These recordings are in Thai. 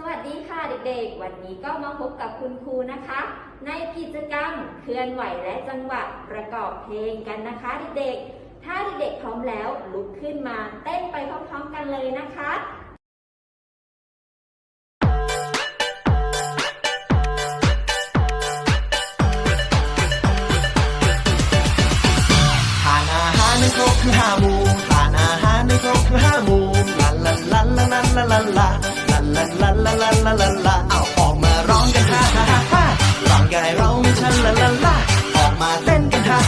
สวัสดีค่ะเด็กๆ วันนี้ก็มาพบกับคุณครูนะคะ ในกิจกรรมเคลื่อนไหวและจังหวะประกอบเพลงกันนะคะเด็กๆ ถ้าเด็กๆพร้อมแล้วลุกขึ้นมาเต้นไปพร้อมๆกันเลยนะคะทานอาหารในครบทั้งห้ามู่ทานอาหารในครบทั้งห้ามูลาลาลาลาลาลาลา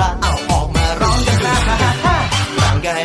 ่า